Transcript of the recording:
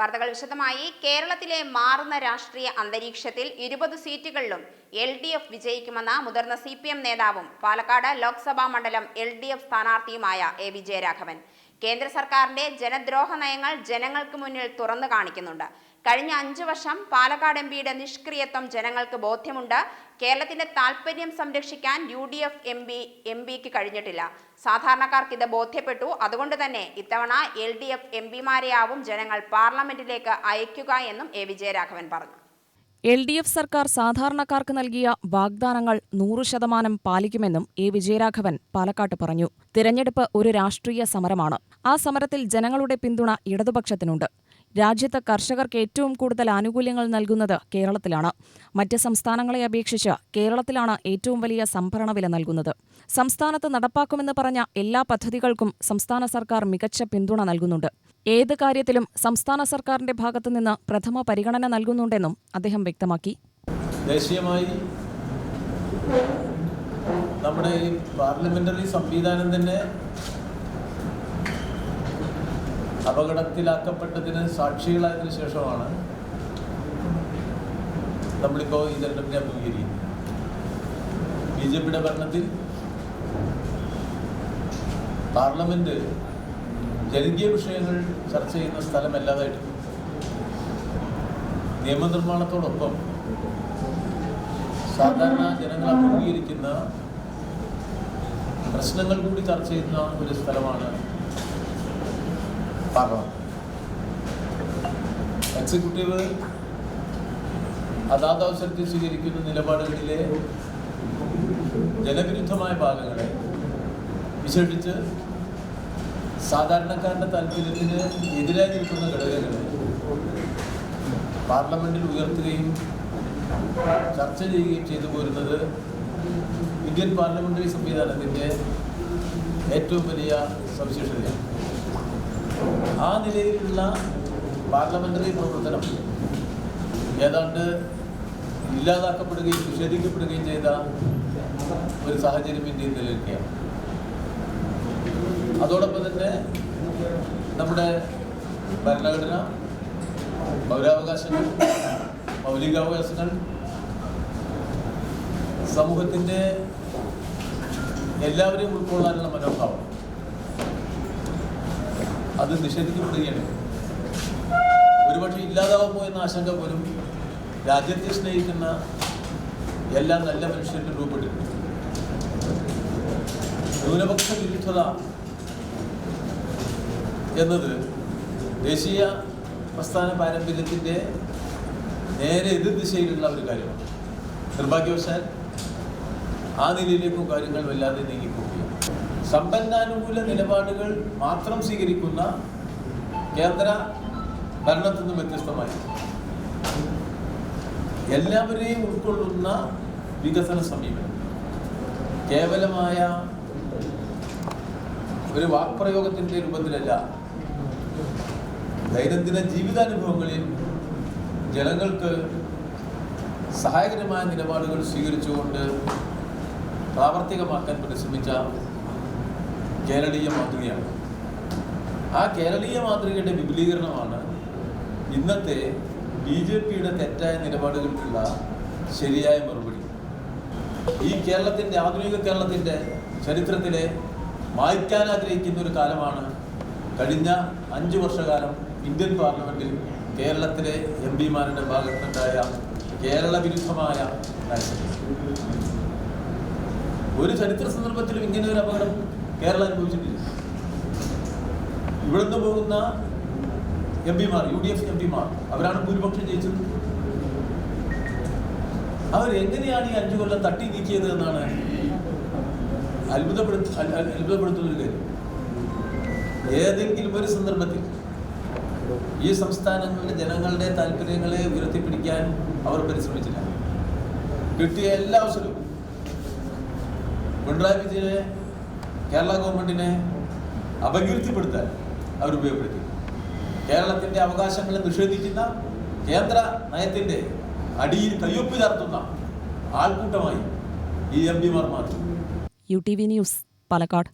വാർത്തകൾ വിശദമായി. കേരളത്തിലെ മാറുന്ന രാഷ്ട്രീയ അന്തരീക്ഷത്തിൽ ഇരുപത് സീറ്റുകളിലും എൽ ഡി എഫ് വിജയിക്കുമെന്ന മുതിർന്ന സി പി എം നേതാവും പാലക്കാട് ലോക്സഭാ മണ്ഡലം എൽ ഡി എഫ് സ്ഥാനാർത്ഥിയുമായ എ വിജയരാഘവൻ കേന്ദ്ര സർക്കാരിന്റെ ജനദ്രോഹ നയങ്ങൾ ജനങ്ങൾക്ക് മുന്നിൽ തുറന്നു കാണിക്കുന്നുണ്ട്. കഴിഞ്ഞ അഞ്ചു വർഷം പാലക്കാട് എം പിയുടെ നിഷ്ക്രിയത്വം ജനങ്ങൾക്ക് ബോധ്യമുണ്ട്. കേരളത്തിന്റെ താല്പര്യം സംരക്ഷിക്കാൻ U D F M P M പിക്ക് കഴിഞ്ഞിട്ടില്ല. സാധാരണക്കാർക്ക് ഇത് ബോധ്യപ്പെട്ടു. അതുകൊണ്ട് തന്നെ ഇത്തവണ എൽ ഡി എഫ് എം പിമാരെയാവും ജനങ്ങൾ പാർലമെന്റിലേക്ക് അയക്കുക എന്നും എ വിജയരാഘവൻ പറഞ്ഞു. എൽ ഡി എഫ് സർക്കാർ സാധാരണക്കാർക്ക് നൽകിയ വാഗ്ദാനങ്ങൾ നൂറു ശതമാനം പാലിക്കുമെന്നും എ വിജയരാഘവൻ പാലക്കാട്ട് പറഞ്ഞു. തിരഞ്ഞെടുപ്പ് ഒരു രാഷ്ട്രീയ സമരമാണ്. ആ സമരത്തിൽ ജനങ്ങളുടെ പിന്തുണ ഇടതുപക്ഷത്തിനുണ്ട്. രാജ്യത്ത് കർഷകർക്ക് ഏറ്റവും കൂടുതൽ ആനുകൂല്യങ്ങൾ നൽകുന്നത് കേരളത്തിലാണ്. മറ്റ് സംസ്ഥാനങ്ങളെ അപേക്ഷിച്ച് കേരളത്തിലാണ് ഏറ്റവും വലിയ സംഭരണ വില നൽകുന്നത്. സംസ്ഥാനത്ത് നടപ്പാക്കുമെന്ന് പറഞ്ഞ എല്ലാ പദ്ധതികൾക്കും സംസ്ഥാന സർക്കാർ മികച്ച പിന്തുണ നൽകുന്നുണ്ട്. ഏത് കാര്യത്തിലും സംസ്ഥാന സർക്കാരിന്റെ ഭാഗത്തുനിന്ന് പ്രഥമ പരിഗണന നൽകുന്നുണ്ടെന്നും അദ്ദേഹം വ്യക്തമാക്കി. ദേശീയമായി നമ്മുടെ ഈ പാർലമെന്ററി സംവിധാനം തന്നെ അപകടത്തിലാക്കപ്പെട്ടതിന് സാക്ഷികളായതിനു ശേഷമാണ് നമ്മളിപ്പോൾ ഈ തെരഞ്ഞെടുപ്പിനെ അഭിമുഖീകരിക്കുന്നത് ബി ജെ പിയുടെ ഭരണത്തിൽ പാർലമെന്റ് ജനകീയ വിഷയങ്ങൾ ചർച്ച ചെയ്യുന്ന സ്ഥലമല്ലാതായിട്ട് നിയമനിർമ്മാണത്തോടൊപ്പം സാധാരണ ജനങ്ങൾ അഭിമുഖീകരിക്കുന്ന പ്രശ്നങ്ങൾ കൂടി ചർച്ച ചെയ്യുന്ന ഒരു സ്ഥലമാണ് പാർലമെന്റ് എക്സിക്യൂട്ടീവ് അതാത് അവസരത്തിൽ സ്വീകരിക്കുന്ന നിലപാടുകളിലെ ജനവിരുദ്ധമായ ഭാഗങ്ങളെ വിശേഷിച്ച് സാധാരണക്കാരന്റെ താല്പര്യത്തിന് എതിരായി നിൽക്കുന്ന ഘടകങ്ങളെ പാർലമെന്റിൽ ഉയർത്തുകയും ചർച്ച ചെയ്യുകയും ചെയ്തു പോരുന്നത് ഇന്ത്യൻ പാർലമെന്ററി സംവിധാനത്തിന്റെ ഏറ്റവും വലിയ സവിശേഷതയാണ്. ആ നിലയിലുള്ള പാർലമെന്ററി പ്രവർത്തനം ഏതാണ്ട് ഇല്ലാതാക്കപ്പെടുകയും നിഷേധിക്കപ്പെടുകയും ചെയ്ത ഒരു സാഹചര്യം ഇന്ത്യയിൽ നിലനിൽക്കുകയാണ്. അതോടൊപ്പം തന്നെ നമ്മുടെ ഭരണഘടന പൗരാവകാശങ്ങൾ മൗലികാവകാശങ്ങൾ സമൂഹത്തിന്റെ എല്ലാവരെയും ഉൾക്കൊള്ളാനുള്ള മനോഭാവം അത് നിഷേധിക്കപ്പെടുകയാണ്. ഒരുപക്ഷെ ഇല്ലാതാവാൻ പോയെന്ന ആശങ്ക പോലും രാജ്യത്തെ സ്നേഹിക്കുന്ന എല്ലാ നല്ല മനുഷ്യരിലും രൂപപ്പെട്ടിട്ടുണ്ട്. ന്യൂനപക്ഷ വിരുദ്ധത എന്നത് ദേശീയ പ്രസ്ഥാന പാരമ്പര്യത്തിന്റെ നേരെ എതിർ ദിശയിലുള്ള ഒരു കാര്യമാണ്. നിർഭാഗ്യവശാൽ ആ നിലയിലേക്കും കാര്യങ്ങൾ വല്ലാതെ നീങ്ങിപ്പോവുകയാണ് സമ്പന്നാനുകൂല നിലപാടുകൾ മാത്രം സ്വീകരിക്കുന്ന കേന്ദ്ര ഭരണത്തിൽ നിന്നും വ്യത്യസ്തമായി. എല്ലാവരെയും ഉൾക്കൊള്ളുന്ന വികസന സമീപനം. കേവലമായ ഒരു വാക്പ്രയോഗത്തിന്റെ രൂപത്തിലല്ല. ദൈനംദിന ജീവിതാനുഭവങ്ങളിൽ ജനങ്ങൾക്ക് സഹായകരമായ നിലപാടുകൾ സ്വീകരിച്ചുകൊണ്ട് പ്രാവർത്തികമാക്കാൻ പരിശ്രമിച്ച കേരളീയ മാതൃകയാണ്. ആ കേരളീയ മാതൃകയുടെ വിപുലീകരണമാണ് ഇന്നത്തെ ബി ജെ പിയുടെ തെറ്റായ നിലപാടുകൾക്കുള്ള ശരിയായ മറുപടി. ഈ കേരളത്തിന്റെ ആധുനിക കേരളത്തിന്റെ ചരിത്രത്തിലെ മായ്ക്കാൻ ആഗ്രഹിക്കുന്ന ഒരു കാലമാണ് കഴിഞ്ഞ അഞ്ച് വർഷകാലം ഇന്ത്യൻ പാർലമെന്റിൽ കേരളത്തിലെ എം പിമാരുടെ ഭാഗത്തുണ്ടായ കേരള വിരുദ്ധമായ ഒരു ചരിത്ര സന്ദർഭത്തിലും ഇങ്ങനെ ഒരു അപകടം കേരളം അനുഭവിച്ചിട്ടില്ല. ഇവിടുന്ന് പോകുന്ന എം പിമാർ യു ഡി എഫ് എം പിമാർ അവരാണ് ഭൂരിപക്ഷം ജയിച്ചത്. അവരെങ്ങനെയാണ് ഈ അഞ്ചു കൊല്ലം തട്ടി നീക്കിയത് എന്നാണ് അത്ഭുതപ്പെടുത്ത ഒരു കാര്യം. ഏതെങ്കിലും ഒരു സന്ദർഭത്തിൽ ഈ സംസ്ഥാനങ്ങളിലെ ജനങ്ങളുടെ താല്പര്യങ്ങളെ ഉയർത്തിപ്പിടിക്കാൻ അവർ പരിശ്രമിച്ചില്ല. കിട്ടിയ എല്ലാ അവസരവും പിണറായി വിജയനെ കേരള ഗവൺമെന്റിനെ അപകീർത്തിപ്പെടുത്താൻ അവർ ഉപയോഗപ്പെടുത്തി. കേരളത്തിന്റെ അവകാശങ്ങളെ നിഷേധിക്കുന്ന കേന്ദ്ര നയത്തിന്റെ അടിയിൽ കയ്യൊപ്പ് ചാർത്തുന്ന ആൾക്കൂട്ടമായി ഈ എം പിമാർ മാറ്റി. U T V news Palakkad.